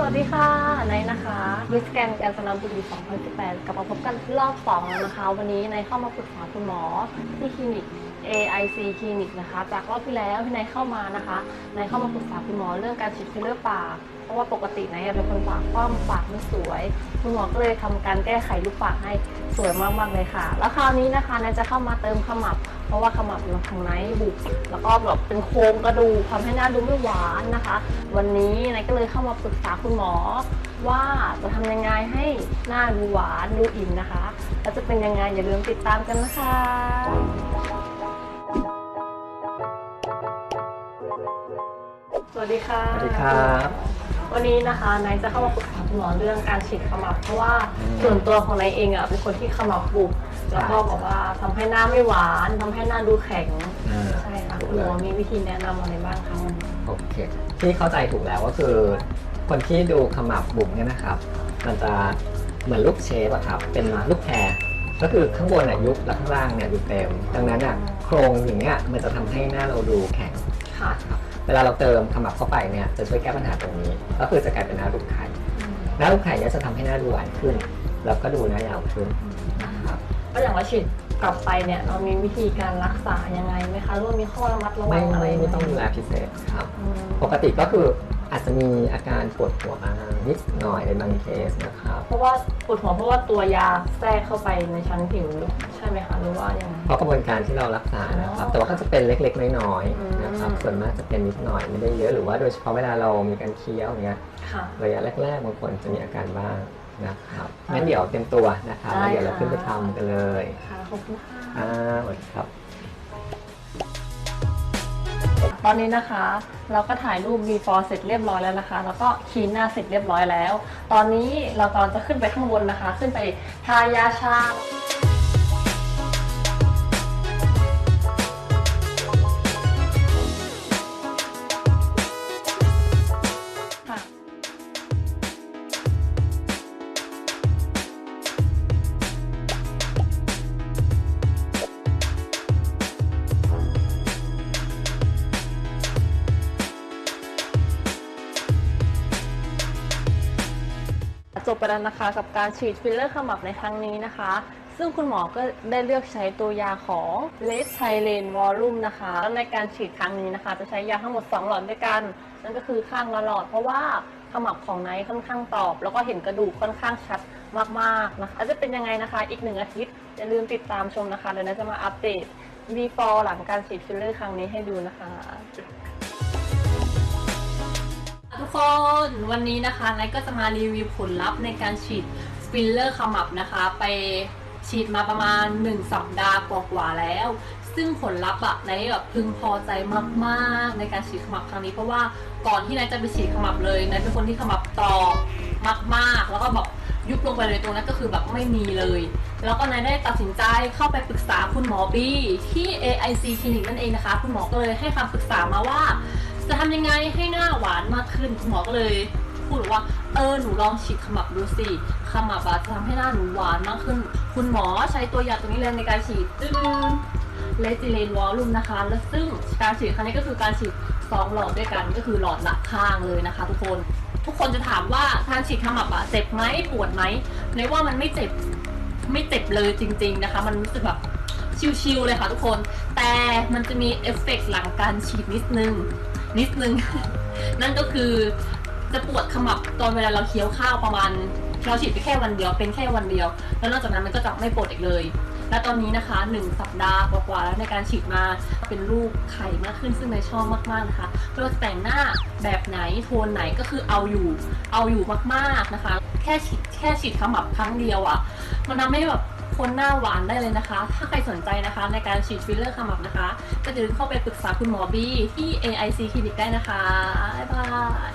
สวัสดีค่ะไนท์นะคะมิสแกนการสนามบุรี2018 กลับมาพบกันรอบสองแล้วนะคะ วันนี้ไนท์เข้ามาปรึกษาคุณหมอที่คลินิก AIC คลินิกนะคะ จากรอบที่แล้วที่ไนท์เข้ามานะคะไนท์เข้ามาปรึกษาคุณหมอเรื่องการฉีดฟิลเลอร์ปาก เพราะว่าปกติไนท์เป็นคนปากคว่ำปากไม่สวย คุณหมอก็เลยทำการแก้ไขรูปปากให้สวยมากๆเลยค่ะ แล้วคราวนี้นะคะไนท์จะเข้ามาเติมขมับ เพราะว่าขมับเราของไนท์บุกแล้วก็แบบเป็นโครงกระดูกทำให้หน้าดูไม่หวานนะคะ วันนี้ไนท์ก็เลยเข้ามาปรึกษาคุณหมอ ว่าจะทำยังไงให้หน้าดูหวานดูอิ่มนะคะแล้วจะเป็นยังไงอย่าลืมติดตามกันนะคะสวัสดีค่ะ สวัสดีครับ วันนี้นะคะไนท์จะเข้ามาปรึกษาคุณหมอเรื่องการฉีดขมับ เพราะว่าอืมส่วนตัวของไนท์เองอะเป็นคนที่ขมับบุบแล้วก็บอกว่าทำให้หน้าไม่หวานทำให้หน้าดูแข็งอ่าใช่ค่ะคุณหมอมีวิธีแนะนำอะไรบ้างคะวันนี้โอเคที่เข้าใจถูกแล้วก็คือ คนที่ดูขมับบุ๋มเนี่ยนะครับ มันจะเหมือนลูกเชฟอะครับเป็นลูกแพรก็คือข้างบนอะยุบแล้วข้างล่างเนี่ยดูเต็ม ดังนั้นอะโครงอย่างเงี้ยมันจะทำให้หน้าเราดูแข็งค่ะครับ เวลาเราเติมขมับเข้าไปเนี่ยจะช่วยแก้ปัญหาตรงนี้ ก็คือจะกลายเป็นหน้ารูปไข่หน้ารูปไข่เนี่ยจะทำให้หน้าดูหวานขึ้น แล้วก็ดูหน้ายาวขึ้นนะครับก็อย่างว่าฉีดกลับไปเนี่ยเรามีวิธีการรักษายังไงไหมคะหรือว่ามีข้อระมัดระวัไม่งอะไรไม่หไม่ต้องดูแลพิเศษครับอืมปกติก็คือ อาจจะมีอาการปวดหัวบ้างนิดหน่อยในบางเคสนะครับเพราะว่าปวดหัวเพราะว่าตัวยาแทรกเข้าไปในชั้นผิวใช่ไหมคะหรือว่ายังไง เพราะกระบวนการที่เรารักษานะครับอ๋อแต่ว่าก็จะเป็นเล็กๆ น้อยอืมๆนะครับ ส่วนมากจะเป็นนิดหน่อยไม่ได้เยอะ หรือว่าโดยเฉพาะเวลาเรามีการเคี้ยวอย่างเงี้ยค่ะ ระยะแรกๆบางคนจะมีอาการบ้างนะครับงั้นเดี๋ยวเตรียมตัวนะครับแล้วเดี๋ยวเราขึ้นไปทำกันเลยค่ะขอบคุณค่ะอ่าสวัสดีครับ อนนี้นะคะ เราก็ถ่ายรูป before เสร็จเรียบร้อยแล้วนะคะ แล้วก็คลีนหน้าเสร็จเรียบร้อยแล้ว ตอนนี้เรากำลังจะขึ้นไปข้างบนนะคะ ขึ้นไปทายาชา จบไปแล้วนะคะ กับการฉีดฟิลเลอร์ขมับในครั้งนี้นะคะ ซึ่งคุณหมอก็ได้เลือกใช้ตัวยาของเลสไทเลนวอลลุ่มนะคะแล้วในการฉีดครั้งนี้นะคะ จะใช้ยาทั้งหมด 2 หลอดด้วยกัน นั่นก็คือข้างละหลอด เพราะว่าขมับของไนท์ค่อนข้างตอบ แล้วก็เห็นกระดูกค่อนข้างชัดมากๆนะคะแล้วจะเป็นยังไงนะคะ อีกหนึ่งอาทิตย์อย่าลืมติดตามชมนะคะเดี๋ยวนท์จะมาอัปเดต before หลังการฉีดฟิลเลอร์ครั้งนี้ให้ดูนะคะ ทุกคนวันนี้นะคะไนท์ก็จะมารีวิวผลลัพธ์ในการฉีดฟิลเลอร์ขมับนะคะ ไปฉีดมาประมาณ 1 สัปดาห์กว่าๆแล้ว ซึ่งผลลัพธ์อะไนท์แบบพึงพอใจมากๆ ในการฉีดขมับครั้งนี้เพราะว่าก่อนที่ไนท์จะไปฉีดขมับเลยไนท์เป็นคนที่ขมับตอบมากๆ แล้วก็แบบยุบลงไปเลยตรงนั้นก็คือแบบไม่มีเลย แล้วก็ไนท์ได้ตัดสินใจเข้าไปปรึกษาคุณหมอบีที่ AIC คลินิกนั่นเองนะคะ คุณหมอก็เลยให้คำปรึกษามาว่า จะทำยังไงให้หน้าหวานมากขึ้นคุณหมอก็เลยพูดว่าเออหนูลองฉีดขมับดูสิขมับอะจะทำให้หน้าหนูหวานมากขึ้น คุณหมอใช้ตัวยาตัวนี้เลยในการฉีดตึ้งเลจิเลนวอลลุ่มนะคะ และซึ่งการฉีดครั้งนี้ก็คือการฉีดสองหลอดด้วยกันก็คือหลอดละข้างเลยนะคะ ทุกคน ทุกคนจะถามว่าการฉีดขมับอะเจ็บไหมปวดไหมในว่ามันไม่เจ็บไม่เจ็บเลยจริง ๆนะคะ มันรู้สึกแบบชิลๆเลยค่ะทุกคน แต่มันจะมีเอฟเฟกต์หลังการฉีดนิดนึง นิดนึง นั่นก็คือจะปวดขมับตอนเวลาเราเคี้ยวข้าวประมาณเราฉีดไปแค่วันเดียวเป็นแค่วันเดียว แล้วนอกจากนั้นมันก็จะไม่ปวดอีกเลย และตอนนี้นะคะหนึ่งสัปดาห์กว่าๆแล้วในการฉีดมาเป็นรูปไข่มากขึ้นซึ่งในชอบมากๆนะคะไม่ว่าจะแต่งหน้าแบบไหนโทนไหนก็คือเอาอยู่ เอาอยู่มากๆนะคะ แค่ฉีดแค่ฉีดขมับครั้งเดียวอะ่ะ มันทำให้แบบ คนหน้าหวานได้เลยนะคะ ถ้าใครสนใจนะคะ ในการฉีดฟิลเลอร์ขมับนะคะ ก็จะเข้าไปปรึกษาคุณหมอบีที่ AIC คลินิกได้นะคะ บ๊ายบาย